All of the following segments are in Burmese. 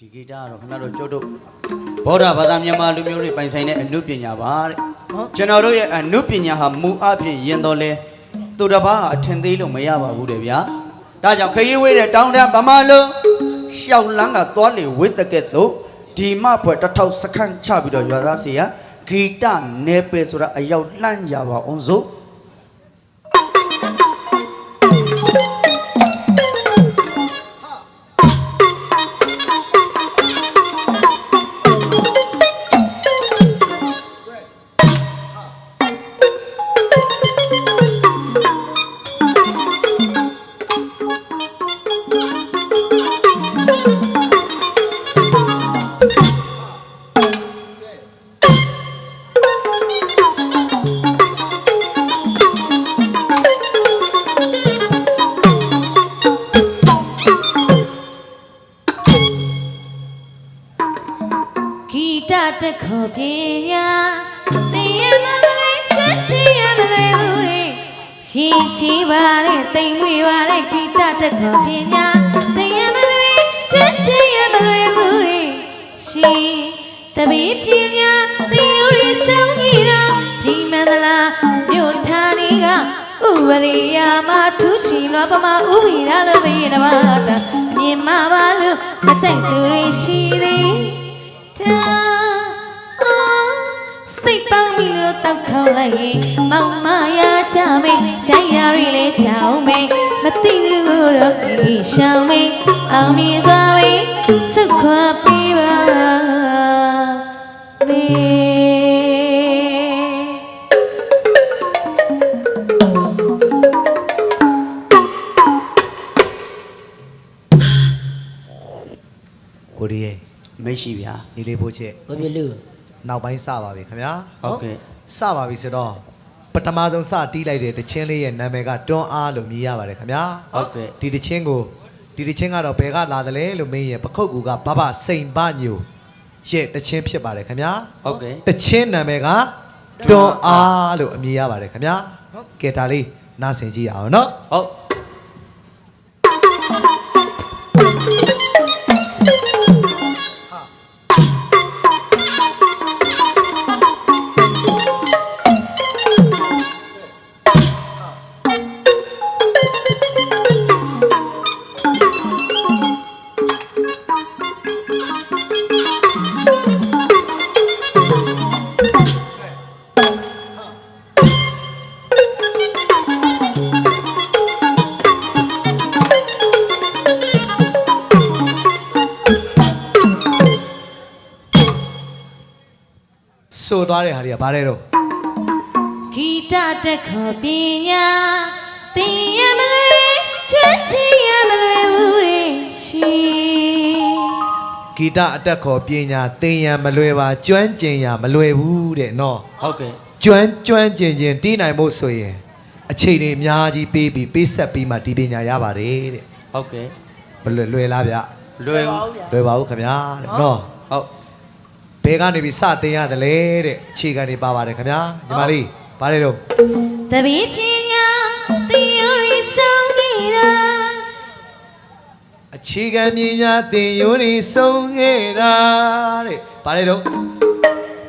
ဒီဂီတကတော့ခင်ဗျားတို့ကျုပ်တို့ဘောဓဘာသာမြန်မာလူမျိုးတွေပိုင်ဆိုင်တဲ့အနုပညာပါတဲ့ကျွန်တော်တို့ရဲ့အနုပညာဟာမူအဖြစ်ရင်တော်လဲသူတစ်ပါးဟာအထင်သေးလို့မရပါဘူးတဲ့ဗျာဒါကြောင့်ခရီးဝေးတဲ့တောင်းတဗမာလုံးရှောက်လန်းကသွားလေဝိတကဲ့သို့ဒီမဘွယ်တစ်ထောက်စခန်းချပြီးတော့ရွာသားစီရဂီတနယ်ပယ်ဆိုတာအရောက်လှမ်းကြပါအောင်စို့ တတစ်ခေါ်ပညာသင်ရမမလေးချစ်ချင်ရမလွယ်ဘူးလေရှင်ချီပါတဲ့တိမ်မွေပါတဲ့ဂီတတစ်ခေါ်ပညာသင်ရမလွယ်ချစ်ချင်ရမလွယ်ဘူးလေရှင်တပည့်ပညာသင်ယူရဆောင်ကြီးတော့ဒီမန္တလာမြို့ဌာနီကဥပရိယာမထူးချီလွားပမဥပိရလို့ဘယ်နဘာတာအမြင်မပါလို့မကြိုက်သူတွေရှိသေးတာအော် စိတ်ပေါင်းပြီးလို့တောက်ခေါက်လိုက်ရင်မောင်မရချမေးရိုင်းရရီလေးချောင်းမေးမသိဘူးတော့ဒီရှောင်းမေးအောင်မြင်စွာမေးစုခွာပေးပါမေးကိုရီးရဲ့မရှိဗျာဒီလေးဖို့ချက်ဘယ်ပြလူ နောက်ပိုင်းစပါပြီခင်ဗျာဟုတ်ကဲ့စပါပြီဆိုတော့ပထမဆုံးစတီးလိုက်တဲ့တချင်းလေးရဲ့နာမည်ကတွန်းအားလို့မြည်ရပါတယ်ခင်ဗျာဟုတ်ကဲ့ဒီတချင်းကိုဒီတချင်းကတော့ဘယ်ကလာတယ်လဲလို့မေးရင်ပခုတ်ကူကဘဘစိန်ပညိုရဲ့တချင်းဖြစ်ပါတယ်ခင်ဗျာဟုတ်ကဲ့တချင်းနာမည်ကတွန်းအားလို့အမည်ရပါတယ်ခင်ဗျာကဲဒါလေးနားဆင်ကြည့်ရအောင်နော်ဟုတ် ဆိုသွားတဲ့ဟာတွေကဘာလဲတော့ဂီတတက်ခေါ်ပညာသင်ရမလွယ်ချစ်ချင်ရမလွယ်ဘူးလေရှင်ဂီတအတက်ခေါ်ပညာသင်ရန်မလွယ်ပါကျွမ်းကျင်ရမလွယ်ဘူးတဲ့နော်ဟုတ်ကဲ့ကျွမ်းကျွမ်းကျင်ကျင်တီးနိုင်ဖို့ဆိုရင်အချိန်တွေအများကြီးပေးပြီးပေးဆက်ပြီးမှဒီပညာရပါတယ်တဲ့ဟုတ်ကဲ့မလွယ်လွယ်လားဗျလွယ်ဘူးလွယ်ပါဘူးခင်ဗျာတဲ့နော်ဟုတ် ဘယ်ကနေပြီးစတင်ရတယ်လဲတဲ့အခြေခံတွေပါပါတယ်ခင်ဗျာညီမလေးဘာလဲတော့တပည့်ပညာသင်ယူရဆောင်ကြီးတော့အခြေခံပညာသင်ယူနေဆုံးခဲ့တာတဲ့ဘာလဲတော့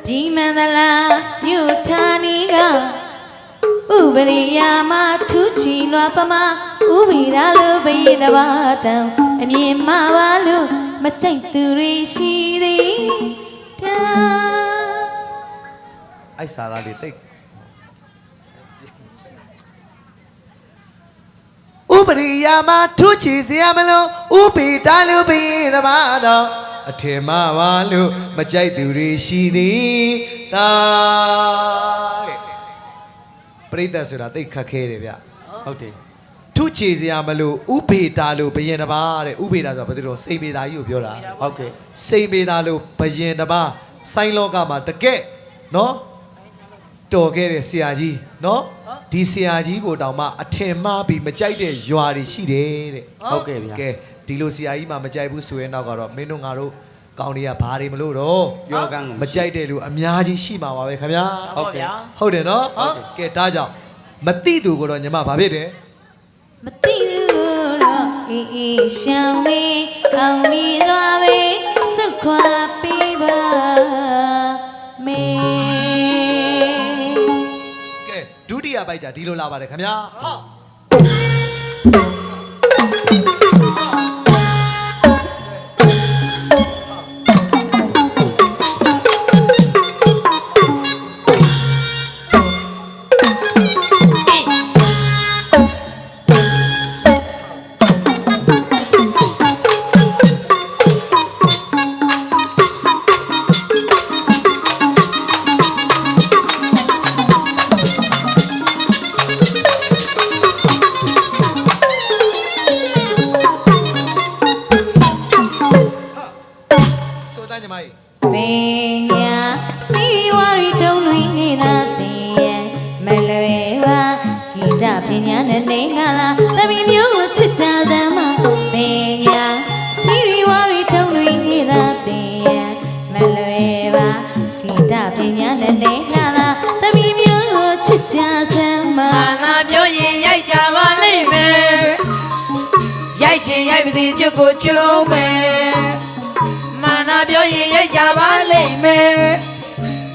ဒီမန္တလာမြို့ဌာနီကဥပရိယာမထူးချီလွားပမဥပိရလို့ဘယင်တစ်ပါးတောင်အမြင်မပါလို့မကြိုက်သူတွေရှိသေးတာ အိုက်စာသားလေးတိတ်ဥပရိယာမထူးချီစရာမလို့ဥပိတာလူပိသမားတော်အထင်မှားပါလို့မကြိုက်သူတွေရှိသည်တာတဲ့ပရိသတ်ဆိုတာတိတ်ခက်ခဲတယ်ဗျဟုတ်တယ်ထုချေစရာမလို့ဥပေတာလို့ဘယင်တစ်ပါးတဲ့ဥပေတာဆိုတာဘာလို့လဲစိတ်ပေတာကြီးကိုပြောတာဟုတ်ကဲ့စိတ်ပေတာလို့ဘယင်တစ်ပါး စိုင်းလောကမှာတကက်နော်တော်ခဲ့တဲ့ဆရာကြီးနော်ဒီဆရာကြီးကိုတောင်မှအထင်မှားပြီးမကြိုက်တဲ့ရွာတွေရှိတယ်တဲ့ဟုတ်ကဲ့ဗျာကဲဒီလိုဆရာကြီးမှမကြိုက်ဘူးဆိုရင်တော့ကတော့မင်းတို့ငါတို့ကောင်းတွေကဘာတွေမလို့တော့ယောဂန်ကိုမကြိုက်တဲ့လူအများကြီးရှိမှာပါပဲခင်ဗျာဟုတ်ကဲ့ဟုတ်တယ်နော်ကဲဒါကြောင့်မတိသူကိုတော့ညီမဘာဖြစ်တယ်မသိဘူးတော့အေးအေးရှောင်းမေးအောင်မီသွားမေးပို က်ကြဒီလိုလာပါတယ်ခင်ဗျာဆို နဲ့နေငါလားတမီမျိုးကိုချစ်ကြစမ်းမမာနာပြောရင်ရိုက်ကြပါလိမ့်မယ်ရိုက်ချင်ရိုက်ပါသည်ကျွတ်ကိုချုံးမယ်မာနာပြောရင်ရိုက်ကြပါလိမ့်မယ်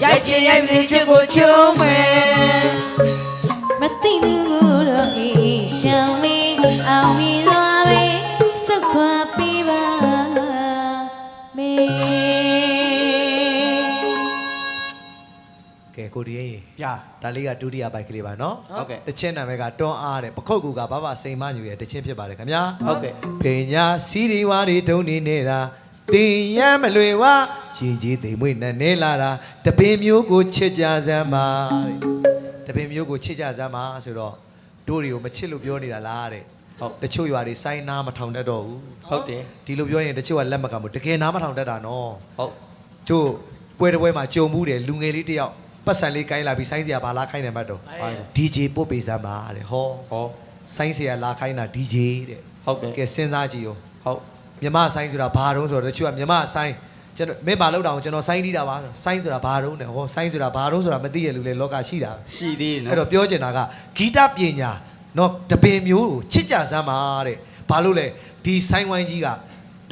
ရိုက်ချင်ရိုက်ပါသည်ကျွတ်ကိုချုံးမယ် ကဲကိုဒီရင်ပြာဒါလေးကဒုတိယပိုက်ကလေးပါနော်ဟုတ်ကဲ့တချင်းနာမည်ကတွန်းအားတဲ့ပခုတ်ကူကဘာဘာစိန်မညူရဲ့တချင်းဖြစ်ပါတယ်ခင်ဗျာဟုတ်ကဲ့ပညာစီရီဝါရီဒုံနေနေတာတင်ရမ်းမလွေဝရှင်ကြီးသိမ်မွေ့နဲ့နေလာတာတပင်မျိုးကိုချစ်ကြစမ်းပါတဲ့တပင်မျိုးကိုချစ်ကြစမ်းပါဆိုတော့တို့တွေကိုမချစ်လို့ပြောနေတာလားတဲ့ဟုတ်တချို့ရွာတွေစိုင်းနားမထောင်တတ်တော့ဘူးဟုတ်တယ်ဒီလိုပြောရင်တချို့ကလက်မကဘူးတကယ်နားမထောင်တတ်တာနော်ဟုတ်ကျို့ပွဲတစ်ပွဲမှာကြုံမှုတယ်လူငယ်လေးတစ်ယောက် ပတ်စံလေးကိုင်းလာပြီးဆိုင်းစရာဘာလာခိုင်းတယ်မှတ်တော့ဟုတ် DJ ပို့ပေးစမ်းပါတဲ့ဟောဟောဆိုင်းစရာလာခိုင်းတာ DJ တဲ့ဟုတ်ကဲ့ကဲစဉ်းစားကြည့်ရောဟုတ်မြမဆိုင်းဆိုတာဘာတုံးဆိုတော့တချို့ကမြမဆိုင်းကျွန်တော်မင်းဘာလောက်တောင်ကျွန်တော်ဆိုင်းတီးတာပါဆိုင်းဆိုတာဘာတုံးတယ်ဟောဆိုင်းဆိုတာဘာတုံးဆိုတာမသိရလူလေလောကရှိတာရှိသေးတယ်အဲ့နော်တော့ပြောချင်တာကဂီတပညာနော်တပင်မျိုးကိုချစ်ကြစမ်းပါတဲ့ဘာလို့လဲဒီဆိုင်းဝိုင်းကြီးက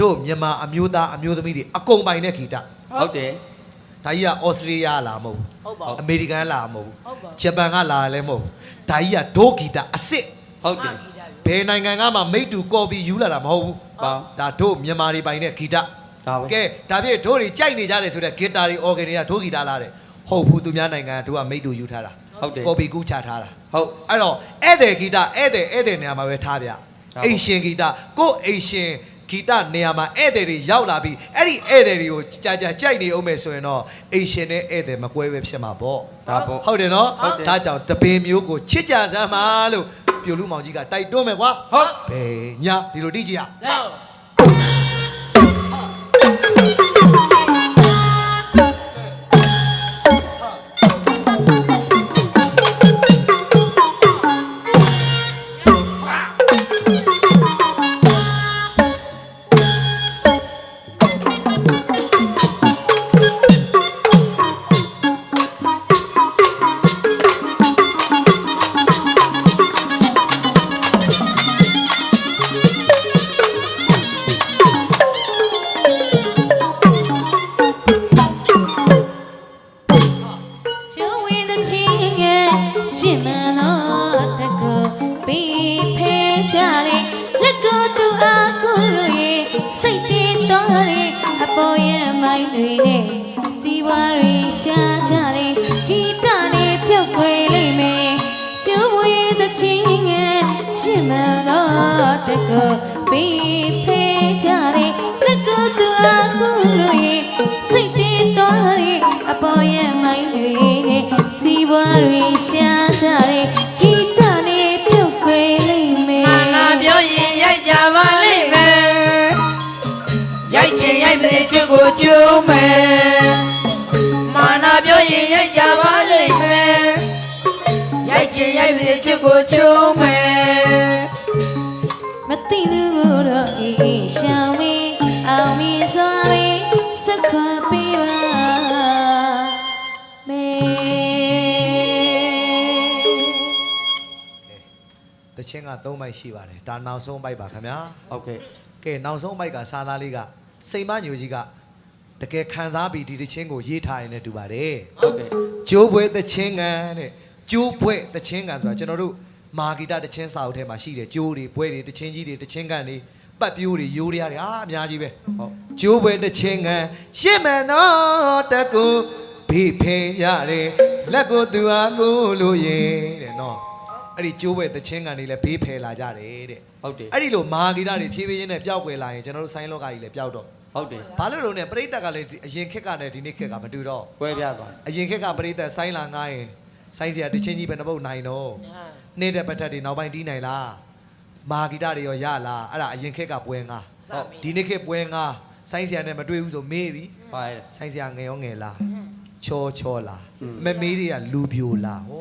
တို့မြန်မာအမျိုးသားအမျိုးသမီးတွေအကုန်ပိုင်တဲ့ဂီတဟုတ်တယ် ဒါကြီးကဩစတြေးလျလာမဟုတ်ဘူးဟုတ်ပါအမေရိကန်လာမဟုတ်ဘူးဟုတ်ပါဂျပန်ကလာလည်းမဟုတ်ဘူးဒါကြီးကဒိုဂီတာအစ်စ်ဟုတ်တယ်ဘယ်နိုင်ငံကမှမိတ်တူကော်ပီယူလာတာမဟုတ်ဘူးပါဒါတို့မြန်မာတွေပိုင်တဲ့ဂီတဒါပဲကဲဒါပြည့်တို့တွေကြိုက်နေကြတယ်ဆိုတော့ဂီတာတွေအော်ဂန်တွေကဒိုဂီတာလာတယ်ဟုတ်ဘူးသူများနိုင်ငံကတို့ကမိတ်တူယူထားတာဟုတ်တယ်ကော်ပီကူးချထားတာဟုတ်အဲ့တော့ဧည့်သည်ဂီတဧည့်သည်ဧည့်သည်နေရာမှာပဲထားဗျဟုတ်အိမ်ရှင်ဂီတကိုယ့်အိမ်ရှင် ဂီတနေရာမှာဧည့်သည်တွေရောက်လာပြီးအဲ့ဒီဧည့်သည်တွေကိုကြာကြာကြိုက်နေအောင်မယ်ဆိုရင်တော့အိမ်ရှင်နဲ့ဧည့်သည်မကွဲပဲဖြစ်မှာပေါ့ဒါပေါ့ဟုတ်တယ်နော်ဟုတ်တယ်ဒါကြောင့်တပင်မျိုးကိုချစ်ကြစမ်းပါလို့ပြိုလူမောင်ကြီးကတိုက်တွန်းမယ်ကွာဟုတ်ဘယ်ညာဒီလိုတိကြည့်ရလောက် တော်တကူပြီးဖဲကြလေလက်ကိုသူအားကိုလို့ရေစိတ်တင်းတော်ရေအပေါ်ရဲ့မိုင်းတွေနဲ့စီဝါတွေရှာကြလေဟီတာနေပြုတ်ခွေလိမ့်မယ်မာနာပြောရင်ရိုက်ကြပါလိမ့်မယ်ရိုက်ချင်ရိုက်ပါသည်ကျွတ်ကိုချုံးမယ်မာနာပြောရင်ရိုက်ကြပါလိမ့်မယ်ရိုက်ချင်ရိုက်ပါသည်ကျွတ်ကိုချုံးမယ် ချင်းက၃ပိုက်ရှိပါတယ်ဒါနောက်ဆုံးပိုက်ပါခင်ဗျာဟုတ်ကဲ့ကဲနောက်ဆုံးပိုက်ကစားသားလေးကစိန်မညိုကြီးကတကယ်ခံစားပြီးဒီတချင်းကိုရေးထားရင်လည်းတူပါတယ်ဟုတ်ကဲ့ကျိုးပွဲတချင်းကန်တဲ့ကျိုးဘွဲ့တချင်းကန်ဆိုတာကျွန်တော်တို့မာဂီတာတချင်းစာအုပ်ထဲမှာရှိတယ်ကျိုးတွေဘွဲ့တွေတချင်းကြီးတွေတချင်းကန်တွေပတ်ပြိုးတွေရိုးတွေအားတွေအာအများကြီးပဲဟုတ်ကျိုးဘွဲ့တချင်းကန်ရှင်းမယ်နော်တကူဖိဖေရတယ်လက်ကိုသူအားကိုလို့ရင်တဲ့နော် အဲ့ဒီကျိုးဘွဲ့တချင်းကန်တွေလည်းဘေးဖယ်လာကြတယ်တဲ့ဟုတ်တယ်အဲ့ဒီလိုမာဂီတာတွေဖြည်းဖြည်းချင်းနဲ့ပျောက်ကွယ်လာရင်ကျွန်တော်တို့ဆိုင်းလောကကြီးလည်းပျောက်တော့ဟုတ်တယ်ဘာလို့လို့လဲပရိသတ်ကလည်းဒီအရင်ခက်ကနဲ့ဒီနေ့ခက်ကမတူတော့ကွဲပြားသွားအရင်ခက်ကပရိသတ်ဆိုင်းလာငားရင်ဆိုင်းစရာတစ်ချင်းကြီးပဲနှပုတ်နိုင်တော့နေတဲ့ပတ်ထက်တွေနောက်ပိုင်းတီးနိုင်လားမာဂီတာတွေရောရလားအဲ့ဒါအရင်ခက်ကပွဲငါဟုတ်ဒီနေ့ခက်ပွဲငါဆိုင်းစရာနဲ့မတွေ့ဘူးဆိုမေးပြီပါရဲ့ဆိုင်းစရာငယ်ရောငယ်လားချောချောလားอืมမမေးတွေကလူပြိုလားဟော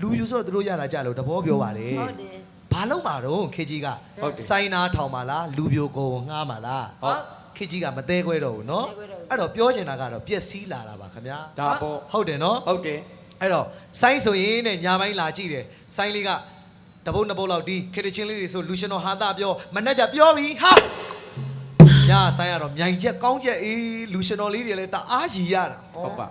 လူပြိုဆိုတော့သူတို့ရတာကြလို့တဘောပြောပါတယ် ဟုတ်တယ် ဘာလို့မှာတော့ခေကြီးက ဟုတ်တယ် စိုင်းနာထောင်ပါလားလူပြိုကိုငှားပါလား ဟုတ် ခေကြီးကမသေးခွဲတော့ဘူးเนาะ မသဲခွဲတော့ဘူး အဲ့တော့ပြောချင်တာကတော့ပျက်စီးလာတာပါခင်ဗျာ ဒါပေါ့ ဟုတ်တယ်เนาะ ဟုတ်တယ် အဲ့တော့စိုင်းဆိုရင်တဲ့ညာပိုင်းလာကြည့်တယ်စိုင်းလေးကတပုတ်နှစ်ပုတ်လောက်ဒီခေတချင်းလေးတွေဆိုလူရှင်တော်ဟာတာပြောမနဲ့ကြပြောပြီဟာညာစိုင်းကတော့မြိုင်ချက်ကောင်းချက်အေးလူရှင်တော်လေးတွေလည်းတအားရီရတာ ဟုတ်ပါ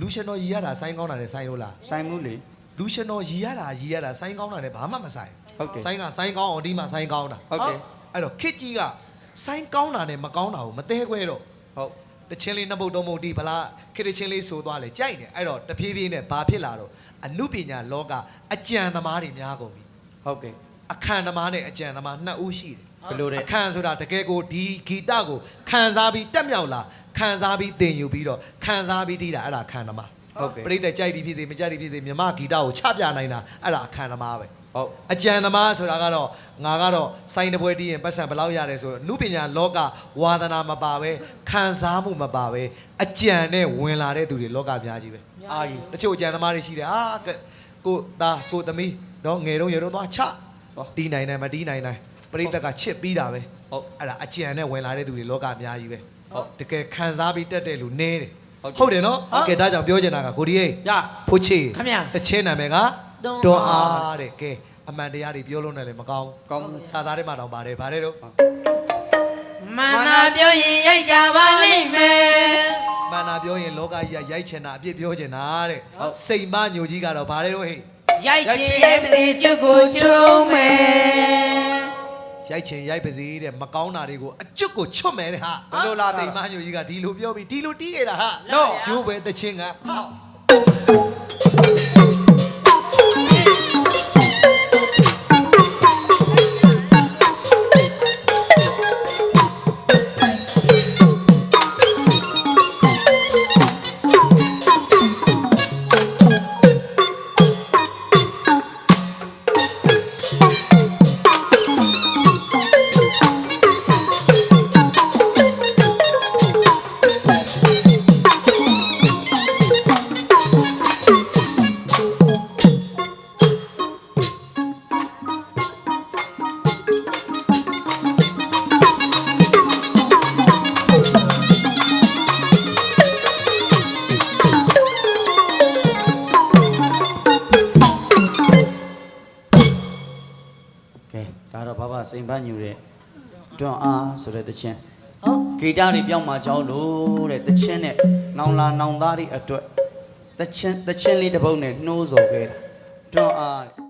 လူရှင်တော်ရီရတာစိုင်းကောင်းတာလည်းစိုင်းလို့လား ဆိုင်မှုလေ လူရှင်တော်ရီရတာရီရတာစိုင်းကောင်းတာလည်းဘာမှမဆိုင်ဟုတ်တယ်စိုင်းကစိုင်းကောင်းအောင်ဒီမှာစိုင်းကောင်းတာဟုတ်တယ်အဲ့တော့ခစ်ကြီးကစိုင်းကောင်းတာနဲ့မကောင်းတာကိုမသေးခွဲတော့ ဟုတ် တချင်းလေးနှစ်ပုတ်သုံးပုတ်တီးဗလားခစ်တချင်းလေးဆိုသွားလေကြိုက်နေအဲ့တော့တဖြည်းဖြည်းနဲ့ဘာဖြစ်လာတော့အနုပညာလောကအကြံသမားတွေများကုန်ပြီဟုတ်ကဲ့အခန့်သမားနဲ့အကြံသမားနှစ်ဦးရှိတယ်ဘယ်လိုလဲအခန့်ဆိုတာတကယ်ကိုဒီဂီတကိုခံစားပြီးတက်မြောက်လာခံစားပြီးသင်ယူပြီးတော့ခံစားပြီးတီးတာအဲ့ဒါအခန့်သမား ဟုတ်ကဲ့ပရိသတ်ကြိုက်ဒီဖြစ်စေမကြိုက်ဒီဖြစ်စေမြမဂီတကိုချပြနိုင်တာအဲ့ဒါအခန့်သမားပဲဟုတ်အကြံသမားဆိုတာကတော့ငါကတော့စိုင်းတပွဲတီးရင်ပတ်စံဘယ်လောက်ရတယ်ဆိုတော့နုပညာလောကဝါသနာမပါပဲခံစားမှုမပါပဲအကြံနဲ့ဝင်လာတဲ့သူတွေလောကအများကြီးပဲအာကြီးတချို့အကြံသမားတွေရှိတယ်အာကဲကိုသားကိုသမီးတော့ငယ်တော့ငယ်တော့သွားချဟုတ်တီးနိုင်တယ်မတီးနိုင်နိုင်ပရိသတ်ကချစ်ပြီးတာပဲဟုတ်အဲ့ဒါအကြံနဲ့ဝင်လာတဲ့သူတွေလောကအများကြီးပဲဟုတ်တကယ်ခံစားပြီးတက်တဲ့လူနည်းတယ် ဟုတ်တယ်ဟုတ်တယ်နော်ဟုတ်ကဲဒါကြောင့်ပြောချင်တာကကိုဒီယေရဖိုးချေခမရတချင်းနာမည်ကတွန်းတွန်းအားတဲ့ကဲအမှန်တရားတွေပြောလို့နဲ့လည်းမကောင်းဘူးကောင်းဘူးစာသားထဲမှာတောင်ပါတယ်ဗါတယ်တော့မနာပြောရင်ရိုက်ကြပါလိမ့်မယ်မှန်တာပြောရင်လောကကြီးကရိုက်ချင်တာအပြစ်ပြောချင်တာတဲ့စိတ်မညိုကြီးကတော့ဗါတယ်တော့ဟေ့ရိုက်ချင်ရိုက်ပါစေချွတ်ကိုချုံမယ် ရိုက်ချင်ရိုက်ပါစေတဲ့မကောင်းတာတွေကိုအကျွတ်ကိုချွတ်မယ်တဲ့ဟာဘယ်လိုလာတာစိတ်မညိုကြီးကဒီလိုပြောပြီးဒီလိုတီးခဲ့တာဟာလို့ကျိုးပဲတချင်းကဟော ညူတဲ့တွန်းအားဆိုတဲ့တခြင်းဟုတ်ဂီတတွေပြောင်းมาကြောင်းလို့တဲ့တခြင်းနဲ့နောင်လာနောင်သားတွေအတွက်တခြင်းတခြင်းလေးတစ်ပုတ်နဲ့နှိုးဆော်ခဲ့တာတွန်းအားတဲ့